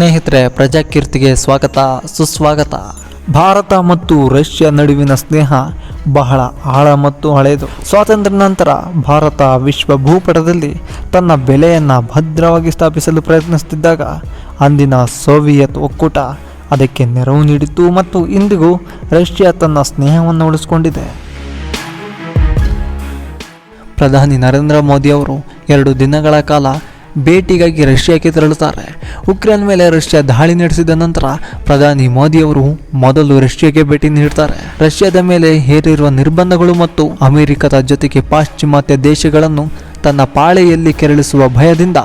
ಸ್ನೇಹಿತರೆ, ಪ್ರಜಾಕೀರ್ತಿಗೆ ಸ್ವಾಗತ, ಸುಸ್ವಾಗತ. ಭಾರತ ಮತ್ತು ರಷ್ಯಾ ನಡುವಿನ ಸ್ನೇಹ ಬಹಳ ಆಳ ಮತ್ತು ಹಳೆಯದು. ಸ್ವಾತಂತ್ರ್ಯ ನಂತರ ಭಾರತ ವಿಶ್ವ ಭೂಪಟದಲ್ಲಿ ತನ್ನ ಬೆಲೆಯನ್ನು ಭದ್ರವಾಗಿ ಸ್ಥಾಪಿಸಲು ಪ್ರಯತ್ನಿಸುತ್ತಿದ್ದಾಗ ಅಂದಿನ ಸೋವಿಯತ್ ಒಕ್ಕೂಟ ಅದಕ್ಕೆ ನೆರವು ನೀಡಿತು ಮತ್ತು ಇಂದಿಗೂ ರಷ್ಯಾ ತನ್ನ ಸ್ನೇಹವನ್ನು ಉಳಿಸಿಕೊಂಡಿದೆ. ಪ್ರಧಾನಿ ನರೇಂದ್ರ ಮೋದಿ ಅವರು ಎರಡು ದಿನಗಳ ಕಾಲ ಭೇಟಿಗಾಗಿ ರಷ್ಯಾಕ್ಕೆ ತೆರಳುತ್ತಾರೆ. ಉಕ್ರೇನ್ ಮೇಲೆ ರಷ್ಯಾ ದಾಳಿ ನಡೆಸಿದ ನಂತರ ಪ್ರಧಾನಿ ಮೋದಿ ಅವರು ಮೊದಲು ರಷ್ಯಾಗೆ ಭೇಟಿ ನೀಡುತ್ತಾರೆ. ರಷ್ಯಾದ ಮೇಲೆ ಹೇರಿರುವ ನಿರ್ಬಂಧಗಳು ಮತ್ತು ಅಮೆರಿಕದ ಜೊತೆಗೆ ಪಾಶ್ಚಿಮಾತ್ಯ ದೇಶಗಳನ್ನು ತನ್ನ ಪಾಳೆಯಲ್ಲಿ ಕೆರಳಿಸುವ ಭಯದಿಂದ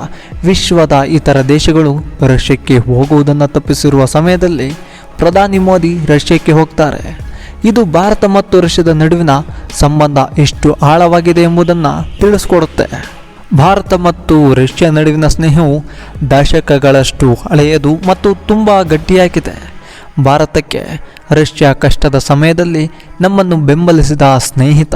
ವಿಶ್ವದ ಇತರ ದೇಶಗಳು ರಷ್ಯಾಕ್ಕೆ ಹೋಗುವುದನ್ನು ತಪ್ಪಿಸಿರುವ ಸಮಯದಲ್ಲಿ ಪ್ರಧಾನಿ ಮೋದಿ ರಷ್ಯಾಕ್ಕೆ ಹೋಗ್ತಾರೆ. ಇದು ಭಾರತ ಮತ್ತು ರಷ್ಯಾದ ನಡುವಿನ ಸಂಬಂಧ ಎಷ್ಟು ಆಳವಾಗಿದೆ ಎಂಬುದನ್ನು ತಿಳಿಸ್ಕೊಡುತ್ತೆ. ಭಾರತ ಮತ್ತು ರಷ್ಯಾ ನಡುವಿನ ಸ್ನೇಹವು ದಶಕಗಳಷ್ಟು ಹಳೆಯದು ಮತ್ತು ತುಂಬ ಗಟ್ಟಿಯಾಗಿದೆ. ಭಾರತಕ್ಕೆ ರಷ್ಯಾ ಕಷ್ಟದ ಸಮಯದಲ್ಲಿ ನಮ್ಮನ್ನು ಬೆಂಬಲಿಸಿದ ಸ್ನೇಹಿತ.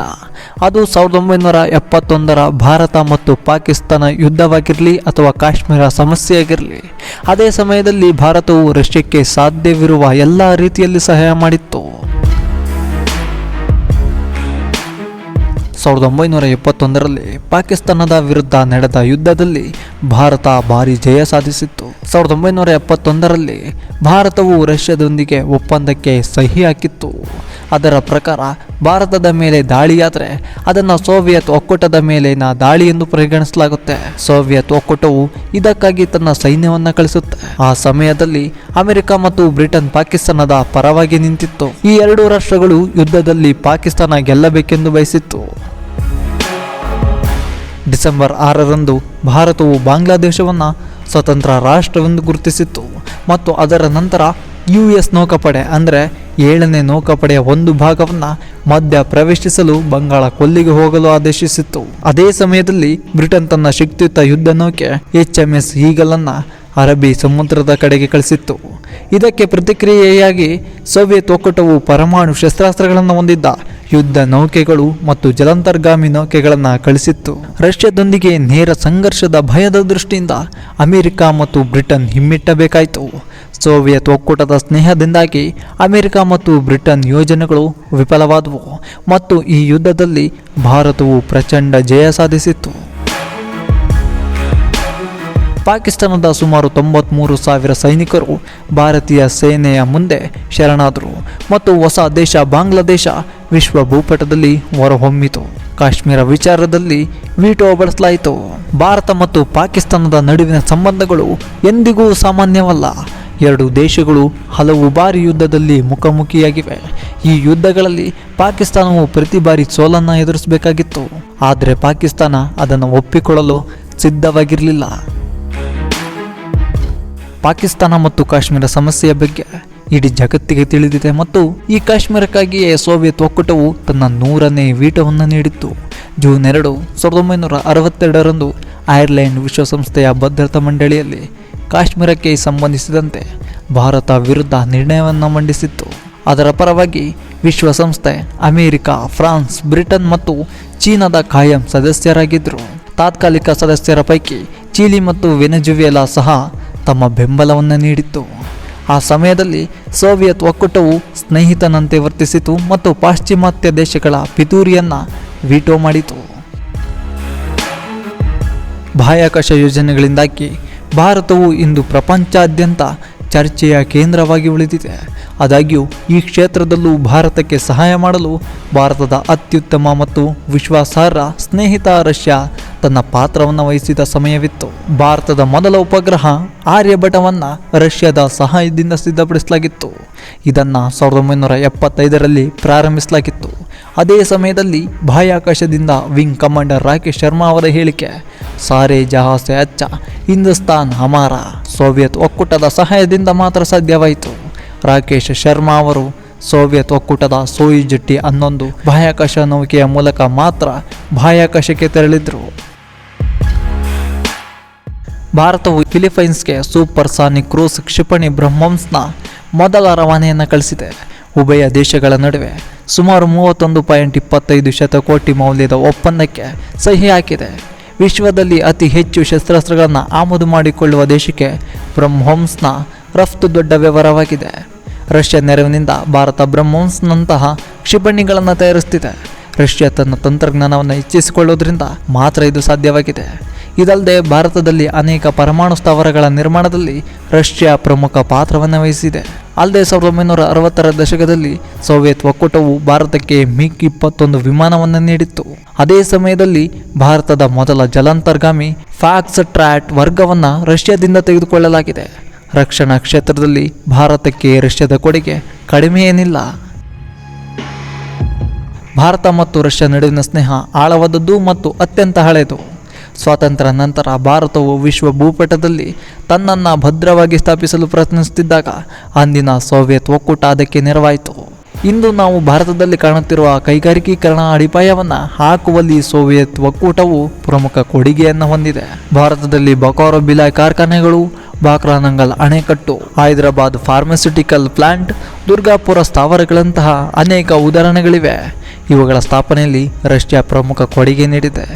ಅದು ಸಾವಿರದ ಒಂಬೈನೂರ ಎಪ್ಪತ್ತೊಂದರ ಭಾರತ ಮತ್ತು ಪಾಕಿಸ್ತಾನ ಯುದ್ಧವಾಗಿರಲಿ ಅಥವಾ ಕಾಶ್ಮೀರ ಸಮಸ್ಯೆಯಾಗಿರಲಿ, ಅದೇ ಸಮಯದಲ್ಲಿ ಭಾರತವು ರಷ್ಯಕ್ಕೆ ಸಾಧ್ಯವಿರುವ ಎಲ್ಲ ರೀತಿಯಲ್ಲಿ ಸಹಾಯ ಮಾಡಿತ್ತು. ಸಾವಿರದ ಒಂಬೈನೂರ ಎಪ್ಪತ್ತೊಂದರಲ್ಲಿ ಪಾಕಿಸ್ತಾನದ ವಿರುದ್ಧ ನಡೆದ ಯುದ್ಧದಲ್ಲಿ ಭಾರತ ಭಾರಿ ಜಯ ಸಾಧಿಸಿತ್ತು. ಸಾವಿರದ ಒಂಬೈನೂರ ಎಪ್ಪತ್ತೊಂದರಲ್ಲಿ ಭಾರತವು ರಷ್ಯಾದೊಂದಿಗೆ ಒಪ್ಪಂದಕ್ಕೆ ಸಹಿ ಹಾಕಿತ್ತು. ಅದರ ಪ್ರಕಾರ ಭಾರತದ ಮೇಲೆ ದಾಳಿಯಾದರೆ ಅದನ್ನು ಸೋವಿಯತ್ ಒಕ್ಕೂಟದ ಮೇಲಿನ ದಾಳಿ ಎಂದು ಪರಿಗಣಿಸಲಾಗುತ್ತೆ. ಸೋವಿಯತ್ ಒಕ್ಕೂಟವು ಇದಕ್ಕಾಗಿ ತನ್ನ ಸೈನ್ಯವನ್ನು ಕಳಿಸುತ್ತೆ. ಆ ಸಮಯದಲ್ಲಿ ಅಮೆರಿಕ ಮತ್ತು ಬ್ರಿಟನ್ ಪಾಕಿಸ್ತಾನದ ಪರವಾಗಿ ನಿಂತಿತ್ತು. ಈ ಎರಡು ರಾಷ್ಟ್ರಗಳು ಯುದ್ಧದಲ್ಲಿ ಪಾಕಿಸ್ತಾನ ಗೆಲ್ಲಬೇಕೆಂದು ಬಯಸಿತ್ತು. ಡಿಸೆಂಬರ್ ಆರರಂದು ಭಾರತವು ಬಾಂಗ್ಲಾದೇಶವನ್ನು ಸ್ವತಂತ್ರ ರಾಷ್ಟ್ರವೆಂದು ಗುರುತಿಸಿತ್ತು ಮತ್ತು ಅದರ ನಂತರ ಯು ಎಸ್ ನೌಕಾಪಡೆ ಅಂದರೆ ಏಳನೇ ನೌಕಾಪಡೆಯ ಒಂದು ಭಾಗವನ್ನು ಮಧ್ಯ ಪ್ರವೇಶಿಸಲು ಬಂಗಾಳ ಕೊಲ್ಲಿಗೆ ಹೋಗಲು ಆದೇಶಿಸಿತ್ತು. ಅದೇ ಸಮಯದಲ್ಲಿ ಬ್ರಿಟನ್ ತನ್ನ ಶಕ್ತಿಯುತ ಯುದ್ಧ ನೌಕೆ ಎಚ್ ಎಂ ಎಸ್ ಈಗಲನ್ನು ಅರಬ್ಬಿ ಸಮುದ್ರದ ಕಡೆಗೆ ಕಳಿಸಿತ್ತು. ಇದಕ್ಕೆ ಪ್ರತಿಕ್ರಿಯೆಯಾಗಿ ಸೋವಿಯತ್ ಒಕ್ಕೂಟವು ಪರಮಾಣು ಶಸ್ತ್ರಾಸ್ತ್ರಗಳನ್ನು ಹೊಂದಿದ್ದ ಯುದ್ಧ ನೌಕೆಗಳು ಮತ್ತು ಜಲಾಂತರ್ಗಾಮಿ ನೌಕೆಗಳನ್ನು ಕಳಿಸಿತ್ತು. ರಷ್ಯಾದೊಂದಿಗೆ ನೇರ ಸಂಘರ್ಷದ ಭಯದ ದೃಷ್ಟಿಯಿಂದ ಅಮೆರಿಕ ಮತ್ತು ಬ್ರಿಟನ್ ಹಿಮ್ಮೆಟ್ಟಬೇಕಾಯಿತು. ಸೋವಿಯತ್ ಒಕ್ಕೂಟದ ಸ್ನೇಹದಿಂದಾಗಿ ಅಮೆರಿಕ ಮತ್ತು ಬ್ರಿಟನ್ ಯೋಜನೆಗಳು ವಿಫಲವಾದವು ಮತ್ತು ಈ ಯುದ್ಧದಲ್ಲಿ ಭಾರತವು ಪ್ರಚಂಡ ಜಯ ಸಾಧಿಸಿತ್ತು. ಪಾಕಿಸ್ತಾನದ ಸುಮಾರು ತೊಂಬತ್ಮೂರು ಸಾವಿರ ಸೈನಿಕರು ಭಾರತೀಯ ಸೇನೆಯ ಮುಂದೆ ಶರಣಾದರು ಮತ್ತು ಹೊಸ ದೇಶ ಬಾಂಗ್ಲಾದೇಶ ವಿಶ್ವ ಭೂಪಟದಲ್ಲಿ ಹೊರಹೊಮ್ಮಿತು. ಕಾಶ್ಮೀರ ವಿಚಾರದಲ್ಲಿ ವೀಟೋ ಬಳಸಲಾಯಿತು. ಭಾರತ ಮತ್ತು ಪಾಕಿಸ್ತಾನದ ನಡುವಿನ ಸಂಬಂಧಗಳು ಎಂದಿಗೂ ಸಾಮಾನ್ಯವಲ್ಲ. ಎರಡು ದೇಶಗಳು ಹಲವು ಬಾರಿ ಯುದ್ಧದಲ್ಲಿ ಮುಖಾಮುಖಿಯಾಗಿವೆ. ಈ ಯುದ್ಧಗಳಲ್ಲಿ ಪಾಕಿಸ್ತಾನವು ಪ್ರತಿ ಬಾರಿ ಸೋಲನ್ನು ಎದುರಿಸಬೇಕಾಗಿತ್ತು. ಆದರೆ ಪಾಕಿಸ್ತಾನ ಅದನ್ನು ಒಪ್ಪಿಕೊಳ್ಳಲು ಸಿದ್ಧವಾಗಿರಲಿಲ್ಲ. ಪಾಕಿಸ್ತಾನ ಮತ್ತು ಕಾಶ್ಮೀರ ಸಮಸ್ಯೆಯ ಬಗ್ಗೆ ಇಡೀ ಜಗತ್ತಿಗೆ ತಿಳಿದಿದೆ ಮತ್ತು ಈ ಕಾಶ್ಮೀರಕ್ಕಾಗಿಯೇ ಸೋವಿಯತ್ ಒಕ್ಕೂಟವು ತನ್ನ ನೂರನೇ ವೀಟವನ್ನು ನೀಡಿತ್ತು. ಜೂನ್ ಎರಡು ಸಾವಿರದ ಒಂಬೈನೂರ ಅರವತ್ತೆರಡರಂದು ಐರ್ಲೆಂಡ್ ವಿಶ್ವಸಂಸ್ಥೆಯ ಭದ್ರತಾ ಮಂಡಳಿಯಲ್ಲಿ ಕಾಶ್ಮೀರಕ್ಕೆ ಸಂಬಂಧಿಸಿದಂತೆ ಭಾರತ ವಿರುದ್ಧ ನಿರ್ಣಯವನ್ನು ಮಂಡಿಸಿತ್ತು. ಅದರ ಪರವಾಗಿ ವಿಶ್ವಸಂಸ್ಥೆ, ಅಮೆರಿಕ, ಫ್ರಾನ್ಸ್, ಬ್ರಿಟನ್ ಮತ್ತು ಚೀನಾದ ಕಾಯಂ ಸದಸ್ಯರಾಗಿದ್ದರು. ತಾತ್ಕಾಲಿಕ ಸದಸ್ಯರ ಪೈಕಿ ಚೀಲಿ ಮತ್ತು ವೆನೆಜುವೆಲಾ ಸಹ ತಮ್ಮ ಬೆಂಬಲವನ್ನು ನೀಡಿತ್ತು. ಆ ಸಮಯದಲ್ಲಿ ಸೋವಿಯತ್ ಒಕ್ಕೂಟವು ಸ್ನೇಹಿತನಂತೆ ವರ್ತಿಸಿತು ಮತ್ತು ಪಾಶ್ಚಿಮಾತ್ಯ ದೇಶಗಳ ಪಿತೂರಿಯನ್ನು ವೀಟೋ ಮಾಡಿತು. ಬಾಹ್ಯಾಕಾಶ ಯೋಜನೆಗಳಿಂದಾಗಿ ಭಾರತವು ಇಂದು ಪ್ರಪಂಚಾದ್ಯಂತ ಚರ್ಚೆಯ ಕೇಂದ್ರವಾಗಿ ಉಳಿದಿದೆ. ಆದಾಗ್ಯೂ, ಈ ಕ್ಷೇತ್ರದಲ್ಲೂ ಭಾರತಕ್ಕೆ ಸಹಾಯ ಮಾಡಲು ಭಾರತದ ಅತ್ಯುತ್ತಮ ಮತ್ತು ವಿಶ್ವಾಸಾರ್ಹ ಸ್ನೇಹಿತ ರಷ್ಯಾ ತನ್ನ ಪಾತ್ರವನ್ನು ವಹಿಸಿದ ಸಮಯವಿತ್ತು. ಭಾರತದ ಮೊದಲ ಉಪಗ್ರಹ ಆರ್ಯಭಟವನ್ನು ರಷ್ಯಾದ ಸಹಾಯದಿಂದ ಸಿದ್ಧಪಡಿಸಲಾಗಿತ್ತು. ಇದನ್ನು ಸಾವಿರದ ಒಂಬೈನೂರ ಎಪ್ಪತ್ತೈದರಲ್ಲಿ ಪ್ರಾರಂಭಿಸಲಾಗಿತ್ತು. ಅದೇ ಸಮಯದಲ್ಲಿ ಬಾಹ್ಯಾಕಾಶದಿಂದ ವಿಂಗ್ ಕಮಾಂಡರ್ ರಾಕೇಶ್ ಶರ್ಮಾ ಅವರ ಹೇಳಿಕೆ, ಸಾರೆ ಜಹಾಸೆ ಅಚ್ಚ, ಹಿಂದೂಸ್ತಾನ್ ಹಮಾರ, ಸೋವಿಯತ್ ಒಕ್ಕೂಟದ ಸಹಾಯದಿಂದ ಮಾತ್ರ ಸಾಧ್ಯವಾಯಿತು. ರಾಕೇಶ್ ಶರ್ಮಾ ಅವರು ಸೋವಿಯತ್ ಒಕ್ಕೂಟದ ಸೋಯಿ ಜಟ್ಟಿ ಹನ್ನೊಂದು ಬಾಹ್ಯಾಕಾಶ ನೌಕೆಯ ಮೂಲಕ ಮಾತ್ರ ಬಾಹ್ಯಾಕಾಶಕ್ಕೆ ತೆರಳಿದ್ರು. ಭಾರತವು ಫಿಲಿಪೈನ್ಸ್ಗೆ ಸೂಪರ್ ಸಾನಿಕ್ ಕ್ರೂಸ್ ಕ್ಷಿಪಣಿ ಬ್ರಹ್ಮೋಸ್ನ ಮೊದಲ ರವಾನೆಯನ್ನು ಕಳಿಸಿದೆ. ಉಭಯ ದೇಶಗಳ ನಡುವೆ ಸುಮಾರು ಮೂವತ್ತೊಂದು ಪಾಯಿಂಟ್ ಇಪ್ಪತ್ತೈದು ಶತಕೋಟಿ ಮೌಲ್ಯದ ಒಪ್ಪಂದಕ್ಕೆ ಸಹಿ ಹಾಕಿದೆ. ವಿಶ್ವದಲ್ಲಿ ಅತಿ ಹೆಚ್ಚು ಶಸ್ತ್ರಾಸ್ತ್ರಗಳನ್ನು ಆಮದು ಮಾಡಿಕೊಳ್ಳುವ ದೇಶಕ್ಕೆ ಬ್ರಹ್ಮೋಂಸ್ನ ರಫ್ತು ದೊಡ್ಡ ವ್ಯವಹಾರವಾಗಿದೆ. ರಷ್ಯಾ ನೆರವಿನಿಂದ ಭಾರತ ಬ್ರಹ್ಮೋಸ್ನಂತಹ ಕ್ಷಿಪಣಿಗಳನ್ನು ತಯಾರಿಸುತ್ತಿದೆ ರಷ್ಯಾ ತನ್ನ ತಂತ್ರಜ್ಞಾನವನ್ನು ಹೆಚ್ಚಿಸಿಕೊಳ್ಳೋದ್ರಿಂದ ಮಾತ್ರ ಇದು ಸಾಧ್ಯವಾಗಿದೆ. ಇದಲ್ಲದೆ ಭಾರತದಲ್ಲಿ ಅನೇಕ ಪರಮಾಣು ಸ್ಥಾವರಗಳ ನಿರ್ಮಾಣದಲ್ಲಿ ರಷ್ಯಾ ಪ್ರಮುಖ ಪಾತ್ರವನ್ನು ವಹಿಸಿದೆ. ಅಲ್ಲದೆ ಸಾವಿರದ ಒಂಬೈನೂರ ಅರವತ್ತರ ದಶಕದಲ್ಲಿ ಸೋವಿಯತ್ ಒಕ್ಕೂಟವು ಭಾರತಕ್ಕೆ ಮಿಗ್ ಇಪ್ಪತ್ತೊಂದು ವಿಮಾನವನ್ನು ನೀಡಿತ್ತು. ಅದೇ ಸಮಯದಲ್ಲಿ ಭಾರತದ ಮೊದಲ ಜಲಾಂತರ್ಗಾಮಿ ಫ್ಯಾಕ್ಸ್ ಟ್ರ್ಯಾಟ್ ವರ್ಗವನ್ನು ರಷ್ಯಾದಿಂದ ತೆಗೆದುಕೊಳ್ಳಲಾಗಿದೆ. ರಕ್ಷಣಾ ಕ್ಷೇತ್ರದಲ್ಲಿ ಭಾರತಕ್ಕೆ ರಷ್ಯಾದ ಕೊಡುಗೆ ಕಡಿಮೆ ಏನಿಲ್ಲ. ಭಾರತ ಮತ್ತು ರಷ್ಯಾ ನಡುವಿನ ಸ್ನೇಹ ಆಳವಾದದ್ದು ಮತ್ತು ಅತ್ಯಂತ ಹಳೆಯದು. ಸ್ವಾತಂತ್ರ್ಯ ನಂತರ ಭಾರತವು ವಿಶ್ವ ಭೂಪಟದಲ್ಲಿ ತನ್ನನ್ನು ಭದ್ರವಾಗಿ ಸ್ಥಾಪಿಸಲು ಪ್ರಯತ್ನಿಸುತ್ತಿದ್ದಾಗ ಅಂದಿನ ಸೋವಿಯತ್ ಒಕ್ಕೂಟ ಅದಕ್ಕೆ ನೆರವಾಯಿತು. ಇಂದು ನಾವು ಭಾರತದಲ್ಲಿ ಕಾಣುತ್ತಿರುವ ಕೈಗಾರಿಕೀಕರಣ ಅಡಿಪಾಯವನ್ನು ಹಾಕುವಲ್ಲಿ ಸೋವಿಯತ್ ಒಕ್ಕೂಟವು ಪ್ರಮುಖ ಕೊಡುಗೆಯನ್ನು ಹೊಂದಿದೆ. ಭಾರತದಲ್ಲಿ ಬಕಾರೋ ಬಿಲಾಯ್ ಕಾರ್ಖಾನೆಗಳು ಬಾಕ್ರಾನಂಗಲ್ ಅಣೆಕಟ್ಟು, ಹೈದರಾಬಾದ್ ಫಾರ್ಮಸ್ಯೂಟಿಕಲ್ ಪ್ಲಾಂಟ್, ದುರ್ಗಾಪುರ ಸ್ಥಾವರಗಳಂತಹ ಅನೇಕ ಉದಾಹರಣೆಗಳಿವೆ. ಇವುಗಳ ಸ್ಥಾಪನೆಯಲ್ಲಿ ರಷ್ಯಾ ಪ್ರಮುಖ ಕೊಡುಗೆ ನೀಡಿದೆ.